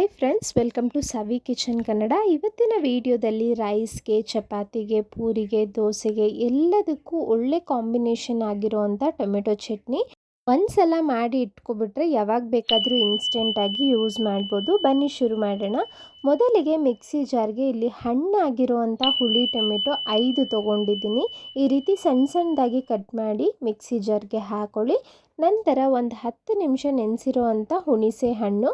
Hi friends welcome to Savi kitchen Kannada ಇವತ್ತಿನ ವಿಡಿಯೋದಲ್ಲಿ ರೈಸ್ಗೆ ಚಪಾತಿಗೆ ಪೂರಿಗೆ ದೋಸೆಗೆ ಎಲ್ಲದಕ್ಕೂ ಒಳ್ಳೆ ಕಾಂಬಿನೇಷನ್ ಆಗಿರೋವಂಥ ಟೊಮೆಟೊ ಚಟ್ನಿ. ಒಂದ್ಸಲ ಮಾಡಿ ಇಟ್ಕೊಬಿಟ್ರೆ ಯಾವಾಗ ಬೇಕಾದರೂ ಇನ್ಸ್ಟೆಂಟಾಗಿ ಯೂಸ್ ಮಾಡ್ಬೋದು. ಬನ್ನಿ ಶುರು ಮಾಡೋಣ. ಮೊದಲಿಗೆ ಮಿಕ್ಸಿ ಜಾರ್ಗೆ ಇಲ್ಲಿ ಹಣ್ಣಾಗಿರುವಂಥ ಹುಳಿ ಟೊಮೆಟೊ ಐದು ತೊಗೊಂಡಿದ್ದೀನಿ. ಈ ರೀತಿ ಸಣ್ಣ ಸಣ್ಣದಾಗಿ ಕಟ್ ಮಾಡಿ ಮಿಕ್ಸಿ ಜಾರ್ಗೆ ಹಾಕೊಳ್ಳಿ. ನಂತರ ಒಂದು ಹತ್ತು ನಿಮಿಷ ನೆನೆಸಿರೋ ಅಂಥ ಹುಣಿಸೆ ಹಣ್ಣು.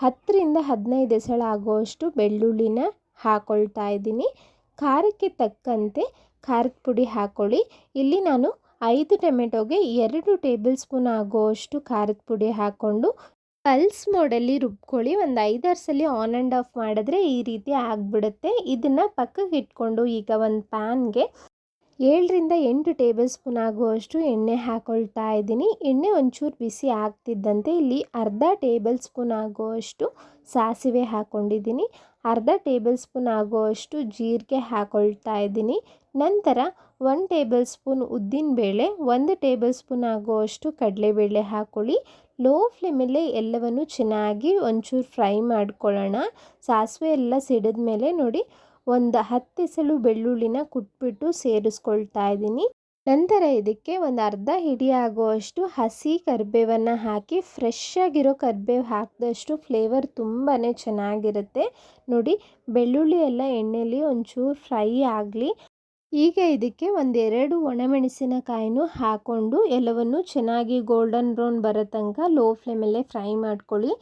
ಹತ್ತರಿಂದ ಹದಿನೈದು ಎಸಳು ಆಗುವಷ್ಟು ಬೆಳ್ಳುಳ್ಳಿನ ಹಾಕೊಳ್ತಾ ಇದ್ದೀನಿ. ಖಾರಕ್ಕೆ ತಕ್ಕಂತೆ ಖಾರದ ಪುಡಿ ಹಾಕ್ಕೊಳ್ಳಿ ಇಲ್ಲಿ ನಾನು ಐದು ಟೊಮೆಟೊಗೆ ಎರಡು ಟೇಬಲ್ ಸ್ಪೂನ್ ಆಗುವಷ್ಟು ಖಾರದ ಪುಡಿ ಹಾಕ್ಕೊಂಡು ಪಲ್ಸ್ ಮೋಡಲ್ಲಿ ರುಬ್ಕೊಳ್ಳಿ. ಒಂದು ಐದಾರು ಸಲ ಆನ್ ಆ್ಯಂಡ್ ಆಫ್ ಮಾಡಿದ್ರೆ ಈ ರೀತಿ ಆಗಿಬಿಡುತ್ತೆ. ಇದನ್ನು ಪಕ್ಕಕ್ಕೆ ಇಟ್ಕೊಂಡು ಈಗ ಒಂದು ಪ್ಯಾನ್ಗೆ ಏಳರಿಂದ ಎಂಟು ಟೇಬಲ್ ಸ್ಪೂನ್ ಆಗುವಷ್ಟು ಎಣ್ಣೆ ಹಾಕೊಳ್ತಾ ಇದ್ದೀನಿ. ಎಣ್ಣೆ ಒಂಚೂರು ಬಿಸಿ ಆಗ್ತಿದ್ದಂತೆ ಇಲ್ಲಿ ಅರ್ಧ ಟೇಬಲ್ ಸ್ಪೂನ್ ಆಗುವಷ್ಟು ಸಾಸಿವೆ ಹಾಕ್ಕೊಂಡಿದ್ದೀನಿ ಅರ್ಧ ಟೇಬಲ್ ಸ್ಪೂನ್ ಆಗುವಷ್ಟು ಜೀರಿಗೆ ಹಾಕ್ಕೊಳ್ತಾ ಇದ್ದೀನಿ. ನಂತರ ಒನ್ ಟೇಬಲ್ ಸ್ಪೂನ್ ಉದ್ದಿನಬೇಳೆ, ಒಂದು ಟೇಬಲ್ ಸ್ಪೂನ್ ಆಗುವಷ್ಟು ಕಡಲೆಬೇಳೆ ಹಾಕ್ಕೊಳ್ಳಿ ಲೋ ಫ್ಲೇಮಲ್ಲೇ ಎಲ್ಲವನ್ನು ಚೆನ್ನಾಗಿ ಒಂಚೂರು ಫ್ರೈ ಮಾಡ್ಕೊಳ್ಳೋಣ. ಸಾಸಿವೆ ಎಲ್ಲ ಸಿಡಿದ ಮೇಲೆ ನೋಡಿ, ಒಂದು ಹತ್ತು ಬೆಳ್ಳುಳ್ಳಿನ ಕುಟ್ಬಿಟ್ಟು ಸೇರಿಸ್ಕೊಳ್ತಾ ಇದ್ದೀನಿ. ನಂತರ ಇದಕ್ಕೆ ಒಂದು ಅರ್ಧ ಹಿಡಿಯಾಗುವಷ್ಟು ಹಸಿ ಕರಿಬೇವನ್ನು ಹಾಕಿ ಫ್ರೆಶ್ ಆಗಿರೋ ಕರಿಬೇವು ಹಾಕಿದಷ್ಟು ಫ್ಲೇವರ್ ತುಂಬಾ ಚೆನ್ನಾಗಿರುತ್ತೆ. ನೋಡಿ, ಬೆಳ್ಳುಳ್ಳಿ ಎಲ್ಲ ಎಣ್ಣೆಯಲ್ಲಿ ಒಂಚೂರು ಫ್ರೈ ಆಗಲಿ. ಈಗ ಇದಕ್ಕೆ ಒಂದೆರಡು ಒಣಮೆಣಸಿನಕಾಯಿನೂ ಹಾಕ್ಕೊಂಡು ಎಲ್ಲವನ್ನು ಚೆನ್ನಾಗಿ ಗೋಲ್ಡನ್ ಬ್ರೌನ್ ಬರೋ ತನಕ ಲೋ ಫ್ಲೇಮಲ್ಲೇ ಫ್ರೈ ಮಾಡ್ಕೊಳ್ಳಿ.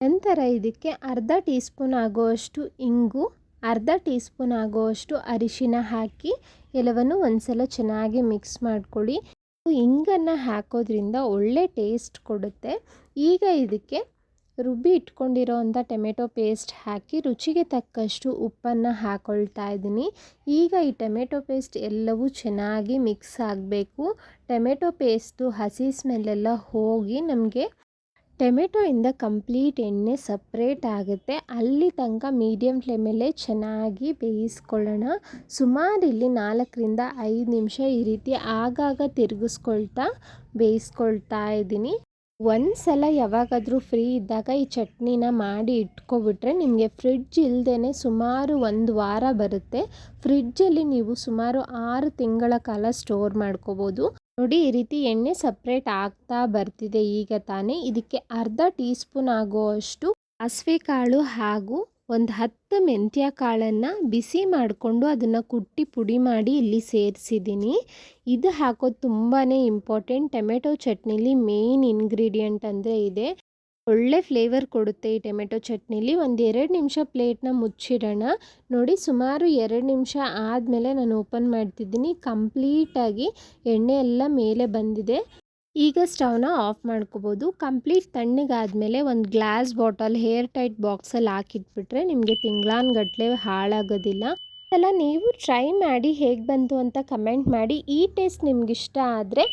ನಂತರ ಇದಕ್ಕೆ ಅರ್ಧ ಟೀ ಸ್ಪೂನ್ ಆಗುವಷ್ಟು ಇಂಗು. ಅರ್ಧ ಟೀ ಸ್ಪೂನ್ ಆಗುವಷ್ಟು ಅರಿಶಿನ ಹಾಕಿ ಎಲ್ಲವನ್ನು ಒಂದ್ಸಲ ಚೆನ್ನಾಗಿ ಮಿಕ್ಸ್ ಮಾಡ್ಕೊಳ್ಳಿ. ಹಿಂಗನ್ನು ಹಾಕೋದ್ರಿಂದ ಒಳ್ಳೆ ಟೇಸ್ಟ್ ಕೊಡುತ್ತೆ. ಈಗ ಇದಕ್ಕೆ ರುಬ್ಬಿ ಇಟ್ಕೊಂಡಿರೋವಂಥ ಟೊಮೆಟೊ ಪೇಸ್ಟ್ ಹಾಕಿ ರುಚಿಗೆ ತಕ್ಕಷ್ಟು ಉಪ್ಪನ್ನು ಹಾಕೊಳ್ತಾ ಇದ್ದೀನಿ. ಈಗ ಈ ಟೊಮೆಟೊ ಪೇಸ್ಟ್ ಎಲ್ಲವೂ ಚೆನ್ನಾಗಿ ಮಿಕ್ಸ್ ಆಗಬೇಕು. ಟೊಮೆಟೊ ಪೇಸ್ಟು ಹಸಿ ಸ್ಮೆಲ್ಲೆಲ್ಲ ಹೋಗಿ ನಮಗೆ ಟೊಮೆಟೊಯಿಂದ ಕಂಪ್ಲೀಟ್ ಎಣ್ಣೆ ಸಪ್ರೇಟ್ ಆಗುತ್ತೆ. ಅಲ್ಲಿ ತನಕ ಮೀಡಿಯಮ್ ಫ್ಲೇಮಲ್ಲೇ ಚೆನ್ನಾಗಿ ಬೇಯಿಸ್ಕೊಳ್ಳೋಣ. ಸುಮಾರು ಇಲ್ಲಿ ನಾಲ್ಕರಿಂದ ಐದು ನಿಮಿಷ ಈ ರೀತಿ ಆಗಾಗ ತಿರುಗಿಸ್ಕೊಳ್ತಾ ಬೇಯಿಸ್ಕೊಳ್ತಾ ಇದ್ದೀನಿ. ಒಂದು ಸಲ ಯಾವಾಗಾದರೂ ಫ್ರೀ ಇದ್ದಾಗ ಈ ಚಟ್ನಿನ ಮಾಡಿ ಇಟ್ಕೊಬಿಟ್ರೆ ನಿಮಗೆ ಫ್ರಿಡ್ಜ್ ಇಲ್ಲದೇ ಸುಮಾರು ಒಂದು ವಾರ ಬರುತ್ತೆ. ಫ್ರಿಡ್ಜಲ್ಲಿ ನೀವು ಸುಮಾರು ಆರು ತಿಂಗಳ ಕಾಲ ಸ್ಟೋರ್ ಮಾಡ್ಕೋಬೋದು. ನೋಡಿ ಈ ರೀತಿ ಎಣ್ಣೆ ಸಪ್ರೇಟ್ ಆಗ್ತಾ ಬರ್ತಿದೆ ಈಗ ತಾನೇ. ಇದಕ್ಕೆ ಅರ್ಧ ಟೀ ಸ್ಪೂನ್ ಆಗುವಷ್ಟು ಹಸಿವೆ ಕಾಳು ಹಾಗೂ ಒಂದು ಹತ್ತು ಮೆಂತ್ಯ ಕಾಳನ್ನು ಬಿಸಿ ಮಾಡಿಕೊಂಡು ಅದನ್ನು ಕುಟ್ಟಿ ಪುಡಿ ಮಾಡಿ ಇಲ್ಲಿ ಸೇರಿಸಿದ್ದೀನಿ. ಇದು ಹಾಕೋದು ತುಂಬಾ ಇಂಪಾರ್ಟೆಂಟ್ ಟೊಮೆಟೊ ಚಟ್ನಿಲಿ ಮೇನ್ ಇಂಗ್ರೀಡಿಯೆಂಟ್ ಅಂದರೆ ಇದೆ. ಒಳ್ಳೆ ಫ್ಲೇವರ್ ಕೊಡುತ್ತೆ ಈ ಟೊಮೆಟೊ ಚಟ್ನಿಲಿ. ಒಂದು ಎರಡು ನಿಮಿಷ ಪ್ಲೇಟ್ನ ಮುಚ್ಚಿಡೋಣ. ನೋಡಿ, ಸುಮಾರು ಎರಡು ನಿಮಿಷ ಆದಮೇಲೆ ನಾನು ಓಪನ್ ಮಾಡ್ತಿದ್ದೀನಿ. ಕಂಪ್ಲೀಟಾಗಿ ಎಣ್ಣೆ ಎಲ್ಲ ಮೇಲೆ ಬಂದಿದೆ. ಈಗ ಸ್ಟವ್ನ ಆಫ್ ಮಾಡ್ಕೋಬೋದು. ಕಂಪ್ಲೀಟ್ ತಣ್ಣಗಾದಮೇಲೆ ಒಂದು ಗ್ಲಾಸ್ ಬಾಟಲ್ ಹೇರ್ ಟೈಟ್ ಬಾಕ್ಸಲ್ಲಿ ಹಾಕಿಟ್ಬಿಟ್ರೆ ನಿಮಗೆ ತಿಂಗ್ಳಾನ್ಗಟ್ಲೆ ಹಾಳಾಗೋದಿಲ್ಲ. ಎಲ್ಲ ನೀವು ಟ್ರೈ ಮಾಡಿ ಹೇಗೆ ಬಂತು ಅಂತ ಕಮೆಂಟ್ ಮಾಡಿ. ಈ ಟೇಸ್ಟ್ ನಿಮ್ಗಿಷ್ಟ ಆದರೆ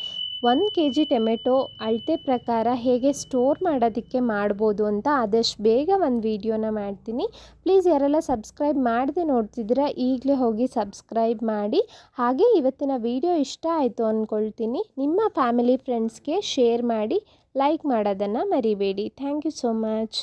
ಒಂದು ಕೆ ಜಿ ಟೊಮೆಟೊ ಅಳತೆ ಪ್ರಕಾರ ಹೇಗೆ ಸ್ಟೋರ್ ಮಾಡೋದಕ್ಕೆ ಮಾಡ್ಬೋದು ಅಂತ ಆದಷ್ಟು ಬೇಗ ಒಂದು ವೀಡಿಯೋನ ಮಾಡ್ತೀನಿ. ಪ್ಲೀಸ್ ಯಾರೆಲ್ಲ ಸಬ್ಸ್ಕ್ರೈಬ್ ಮಾಡದೆ ನೋಡ್ತಿದ್ದೀರಾ, ಈಗಲೇ ಹೋಗಿ ಸಬ್ಸ್ಕ್ರೈಬ್ ಮಾಡಿ. ಹಾಗೆ ಇವತ್ತಿನ ವಿಡಿಯೋ ಇಷ್ಟ ಆಯಿತು ಅಂದ್ಕೊಳ್ತೀನಿ. ನಿಮ್ಮ ಫ್ಯಾಮಿಲಿ, ಫ್ರೆಂಡ್ಸ್ಗೆ ಶೇರ್ ಮಾಡಿ, ಲೈಕ್ ಮಾಡೋದನ್ನು ಮರಿಬೇಡಿ. Thank you so much.